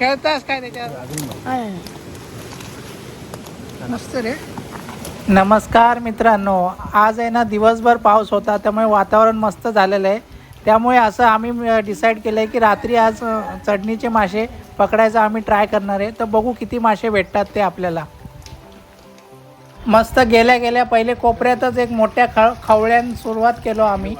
खेळतास काय त्याच्यात मस्त रे. नमस्कार मित्रांनो. आज आहे ना दिवसभर पाऊस होता त्यामुळे वातावरण मस्त झालेलं आहे. त्यामुळे असं आम्ही डिसाईड केलं आहे की रात्री आज चढणीचे मासे पकडायचा आम्ही ट्राय करणार आहे. तर बघू किती मासे भेटतात ते आपल्याला. मस्त गेल्या गेल्या पहिले कोपऱ्यातच एक मोठ्या ख खवळ्यान सुरुवात केलो आम्ही.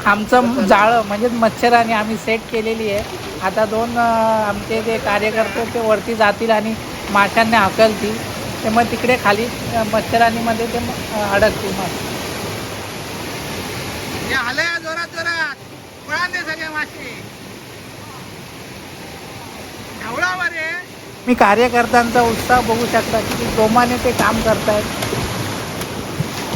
आमचं जाळं म्हणजे मच्छराने आम्ही सेट केलेली आहे. आता दोन आमचे जे कार्यकर्ते ते वरती जातील आणि माशांना हाकलतील. ते मग तिकडे खाली अ, मच्छराणीमध्ये ते अडकतील मग. आलंय जोरात जोरात. पळा दे सगळे मासे. एवढा रे मी कार्यकर्त्यांचा उत्साह बघू शकता किती जोमाने ते काम करतायत.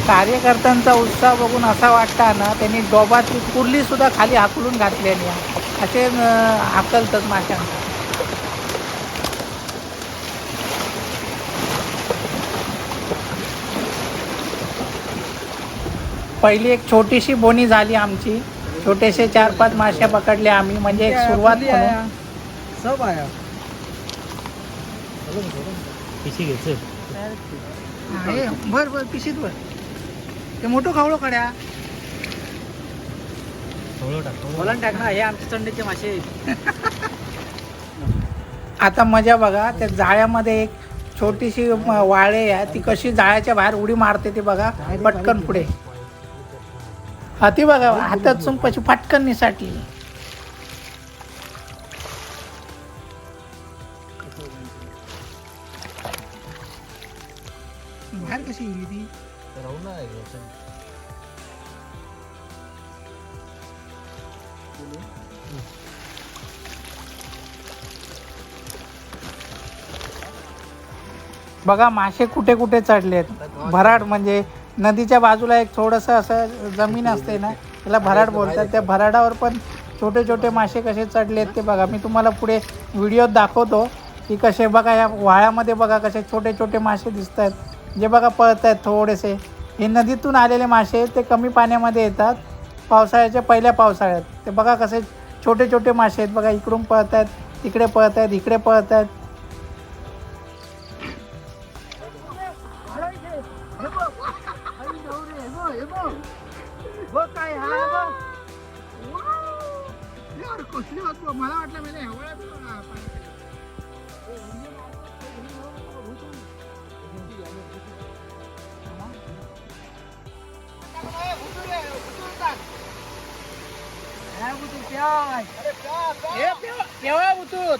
कार्यकर्त्यांचा उत्साह बघून असा वाटता ना त्यांनी डोबातली कुर्ली सुद्धा खाली हाकलून घातलेली आहे असे अं, हाकलतात माशांना. पहिली एक छोटीशी बोनी झाली आमची. छोटेसे चार पाच मासे पकडले आम्ही म्हणजे एक सुरुवात सब आया आहे. बर बर पिशीत बर ते मोठं खावळं कड्या बोलान टाक ना हे आमच्या थंडीचे मासे. आता मजा बघा त्या जाळ्यामध्ये एक छोटीशी वाळे आहे. ती कशी जाळ्याच्या बाहेर उडी मारते ती बघा पटकन पुढे. हा ती बघा हातात सुंपाची पटकन निसाटली. बघा मासे कुठे कुठे चढले आहेत भराड म्हणजे नदीच्या बाजूला एक थोडंसं असं जमीन असते ना त्याला भराड बोलतात. त्या भराडावर पण छोटे छोटे मासे कसे चढले आहेत ते बघा. मी तुम्हाला पुढे व्हिडिओत दाखवतो की कसे बघा या वाळ्यामध्ये बघा कसे छोटे छोटे मासे दिसत आहेत जे बघा पळत आहेत थोडेसे. हे नदीतून आलेले मासे ते कमी पाण्यामध्ये येतात. पावसाळ्याच्या पहिल्या पावसाळ्यात. ते बघा कसे छोटे छोटे मासे आहेत. बघा इकडून पळत आहेत तिकडे पळत आहेत इकडे पळत आहेत. मला वाटलं Arrepiai! Arrepiai, Eu amo tudo!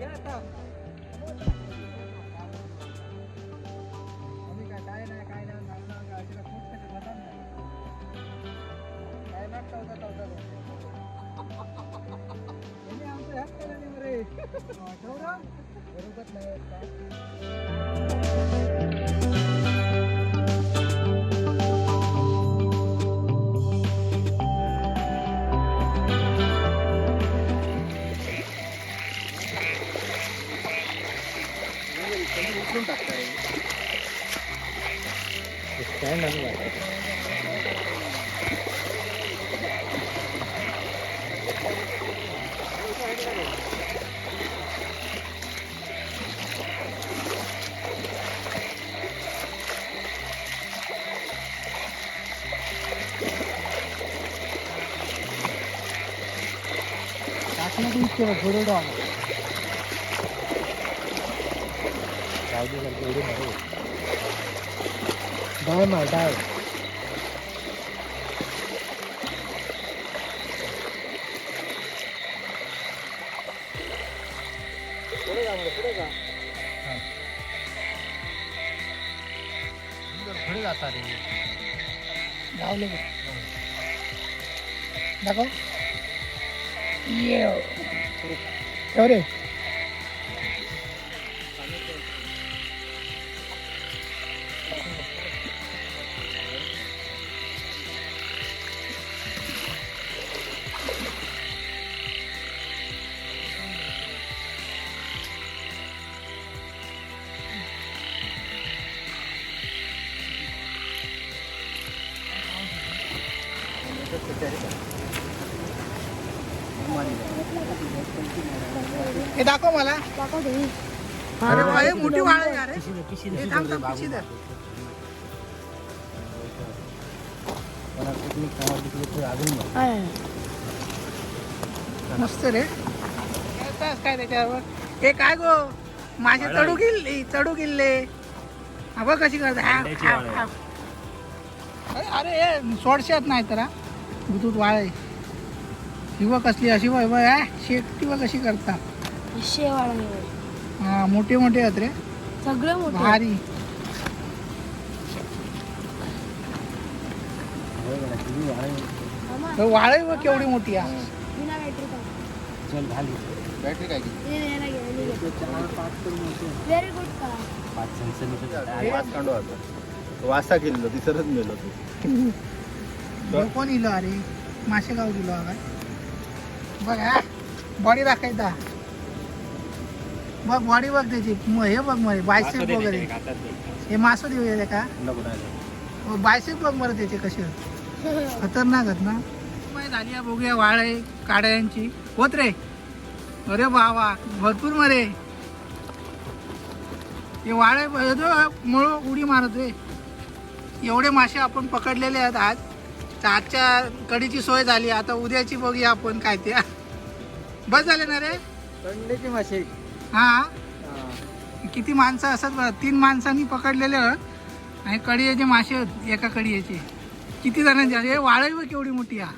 Yeah, come. बरे ठेवलं बरोबर नाही टाकलं की इतके थोडं डाव डाय मार डाय पुढे जाता रे गावले दाखव ये 열해 Thank you. हे दाखव मला. अरे वा, हे मोठी वाळ आहे अरे हे थांब थांब धर. मस्त रे. काय त्याच्यावर? हे काय गो? माझे चढू किल्ले चढू किल्ले हा बघ कशी करता. हा, हा, हा. अरे अरे हे सोडशात नाही तर हा. वाळ आहे. बघ कसली अशी बघ बघ हा, शेकटी बघ कशी करता? शेवाळा हा मोठे मोठे आहेत रे. सगळं मोठं. भारी. मामा, वाळ आहे बघ केवढी मोठी आहे बिना बॅटरी बॅटरी काय व्हेरी गुड का? वास केलेलो तिसरच मेलो तू. कोण इलो अरे. मासे गाव दिलो हा काय? बघ हा. बॉडी दाखायचा बघ बॉडी बघ त्याची. म- हे बघ मरे बायसेप वगैरे. हे मासो देऊ का? बायसेप बघ मरे त्याचे कसे. खतरनाक आहेत ना. माय झाली आहे बघूया वाळ आहे काड्यांची होत रे. अरे बाबा भरपूर मरे. हे वाळ हे मुळ उडी मारत रे. एवढे मासे आपण पकडलेले आहेत आज. तर आजच्या कडीची सोय झाली. आता उद्याची बघूया आपण काय ते. बस झाले ना रे? कंडेची मासे हा. किती माणसं असतात बघा. तीन माणसांनी पकडलेले आहेत आणि कडियाचे मासे आहेत एका कडियाचे किती जणांचे? वाळही बघ केवढी मोठी हा